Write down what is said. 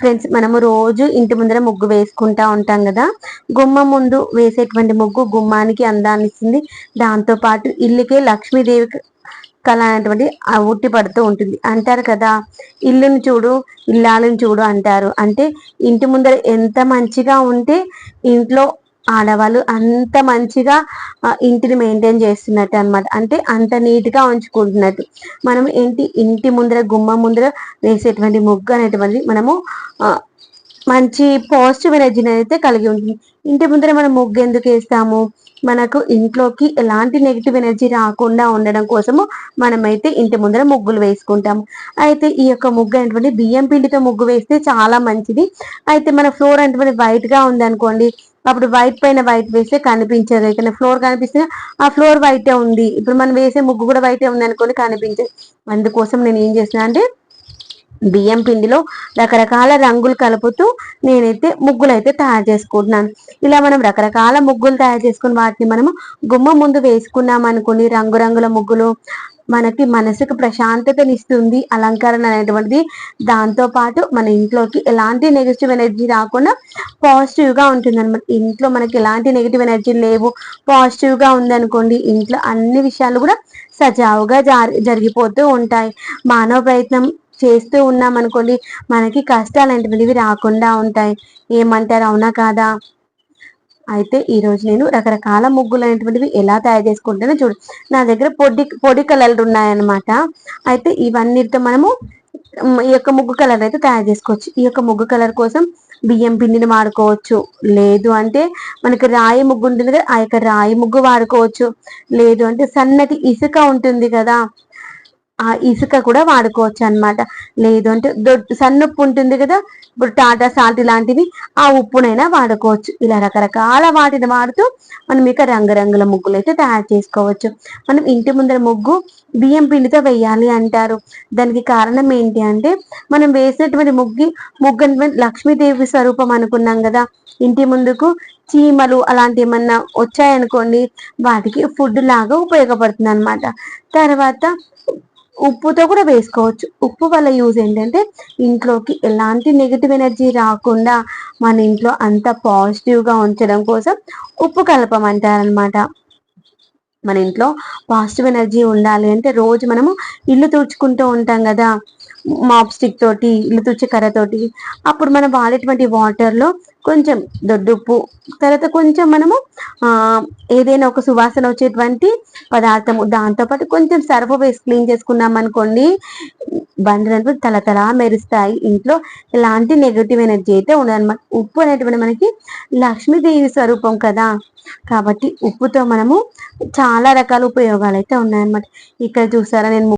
Friends మనము రోజు ఇంటి ముందర ముగ్గు వేసుకుంటా ఉంటాం కదా. గుమ్మ ముందు వేసేటువంటి ముగ్గు గుమ్మానికి అందాన్ని ఇస్తుంది. దాంతో పాటు ఇల్లుకే లక్ష్మీదేవి కళ అనేటువంటి ఉట్టి పడుతూ ఉంటుంది. అంటారు కదా ఇల్లుని చూడు ఇల్లాలను చూడు అంటారు. అంటే ఇంటి ముందర ఎంత మంచిగా ఉంటే ఇంట్లో ఆడవాళ్ళు అంత మంచిగా ఇంటిని మెయింటైన్ చేస్తున్నట్టు అనమాట అంటే అంత నీట్గా ఉంచుకుంటున్నట్టు. మనం ఏంటి ఇంటి ముందర గుమ్మ ముందర వేసేటువంటి ముగ్గు అనేటువంటిది మనము మంచి పాజిటివ్ ఎనర్జీని అయితే కలిగి ఉంటుంది. ఇంటి ముందర మనం ముగ్గు ఎందుకు వేస్తాము? మనకు ఇంట్లోకి ఎలాంటి నెగిటివ్ ఎనర్జీ రాకుండా ఉండడం కోసము మనమైతే ఇంటి ముందర ముగ్గులు వేసుకుంటాము. అయితే ఈ యొక్క ముగ్గు అనేటువంటి బియ్యం పిండితో ముగ్గు వేస్తే చాలా మంచిది. అయితే మన ఫ్లోర్ అనేటువంటి వైట్గా ఉందనుకోండి అప్పుడు వైట్ పైన వైట్ వేస్తే కనిపించదు. ఇక్కడ ఫ్లోర్ కనిపిస్తే ఆ ఫ్లోర్ వైటే ఉంది. ఇప్పుడు మనం వేసే ముగ్గు కూడా వైటే ఉంది అనుకోండి కనిపించదు. అందుకోసం నేను ఏం చేసిన అంటే బియ్యం పిండిలో రకరకాల రంగులు కలుపుతూ నేనైతే ముగ్గులు అయితే తయారు చేసుకుంటున్నాను. ఇలా మనం రకరకాల ముగ్గులు తయారు చేసుకుని వాటిని మనము గుమ్మ ముందు వేసుకున్నాం అనుకోండి. రంగురంగుల ముగ్గులు మనకి మనసుకు ప్రశాంతతనిస్తుంది. అలంకరణ అనేటువంటిది దాంతోపాటు మన ఇంట్లోకి ఎలాంటి నెగిటివ్ ఎనర్జీ రాకుండా పాజిటివ్గా ఉంటుంది అనమాట ఇంట్లో మనకి ఎలాంటి నెగిటివ్ ఎనర్జీ లేవు. పాజిటివ్గా ఉందనుకోండి ఇంట్లో అన్ని విషయాలు కూడా సజావుగా జరిగిపోతూ ఉంటాయి. మానవ ప్రయత్నం చేస్తూ ఉన్నాం అనుకోండి మనకి కష్టాలు అనేటువంటివి రాకుండా ఉంటాయి. ఏమంటారు? అవునా కాదా? అయితే ఈరోజు నేను రకరకాల ముగ్గులు అనేటువంటివి ఎలా తయారు చేసుకుంటానో చూడు. నా దగ్గర పొడి పొడి కలర్లు ఉన్నాయన్నమాట. అయితే ఇవన్నీతో మనము ఈ యొక్క ముగ్గు కలర్ అయితే తయారు చేసుకోవచ్చు. ఈ యొక్క ముగ్గు కలర్ కోసం బియ్యం పిండిని వాడుకోవచ్చు. లేదు అంటే మనకి రాయి ముగ్గు ఉంటుంది కదా ఆ యొక్క రాయి ముగ్గు వాడుకోవచ్చు. లేదు అంటే సన్నటి ఇసుక ఉంటుంది కదా ఆ ఇసుక కూడా వాడుకోవచ్చు అనమాట లేదు అంటే సన్నుప్పు ఉంటుంది కదా ఇప్పుడు టాటా సాల్ట్ ఇలాంటివి ఆ ఉప్పునైనా వాడుకోవచ్చు. ఇలా రకరకాల వాటిని వాడుతూ మనం ఇక రంగురంగుల ముగ్గులు అయితే తయారు చేసుకోవచ్చు. మనం ఇంటి ముందర ముగ్గు బియ్యం పిండితో వేయాలి అంటారు. దానికి కారణం ఏంటి అంటే మనం వేసినటువంటి ముగ్గి ముగ్గు లక్ష్మీదేవి స్వరూపం అనుకున్నాం కదా. ఇంటి ముందుకు చీమలు అలాంటి ఏమన్నా వచ్చాయనుకోండి వాటికి ఫుడ్ లాగా ఉపయోగపడుతుంది అనమాట తర్వాత ఉప్పుతో కూడా వేసుకోవచ్చు. ఉప్పు వల్ల యూజ్ ఏంటంటే ఇంట్లోకి ఎలాంటి నెగిటివ్ ఎనర్జీ రాకుండా మన ఇంట్లో అంత పాజిటివ్గా ఉంచడం కోసం ఉప్పు కలపమంటారనమాట మన ఇంట్లో పాజిటివ్ ఎనర్జీ ఉండాలి అంటే రోజు మనము ఇల్లు తుడుచుకుంటూ ఉంటాం కదా. మాప్ స్టిక్ తోటి ఇల్లు తుడిచే కర్రతోటి అప్పుడు మనం వాడేటువంటి వాటర్లో కొంచెం దొడ్డుప్పు తర్వాత కొంచెం మనము ఏదైనా ఒక సువాసన వచ్చేటువంటి పదార్థము దాంతోపాటు కొంచెం సర్ఫ్ వేసి క్లీన్ చేసుకున్నాం అనుకోండి బండ్లు తల తల మెరుస్తాయి. ఇంట్లో ఎలాంటి నెగటివ్ ఎనర్జీ అయితే ఉండదన్నమాట. ఉప్పు అనేటువంటి మనకి లక్ష్మీదేవి స్వరూపం కదా. కాబట్టి ఉప్పుతో మనము చాలా రకాల ఉపయోగాలు అయితే ఉన్నాయన్నమాట. ఇక్కడ చూసారా నేను